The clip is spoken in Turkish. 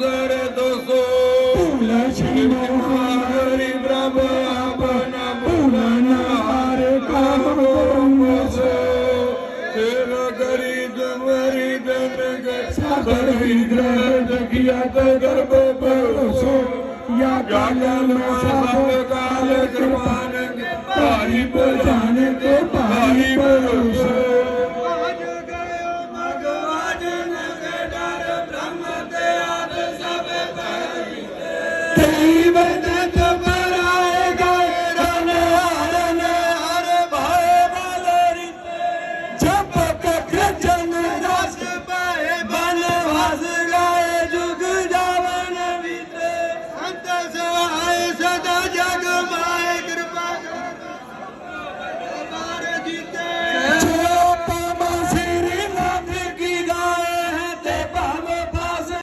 दर्द सो गर्भ पड़ोसो या काल काल कृपान तारी beni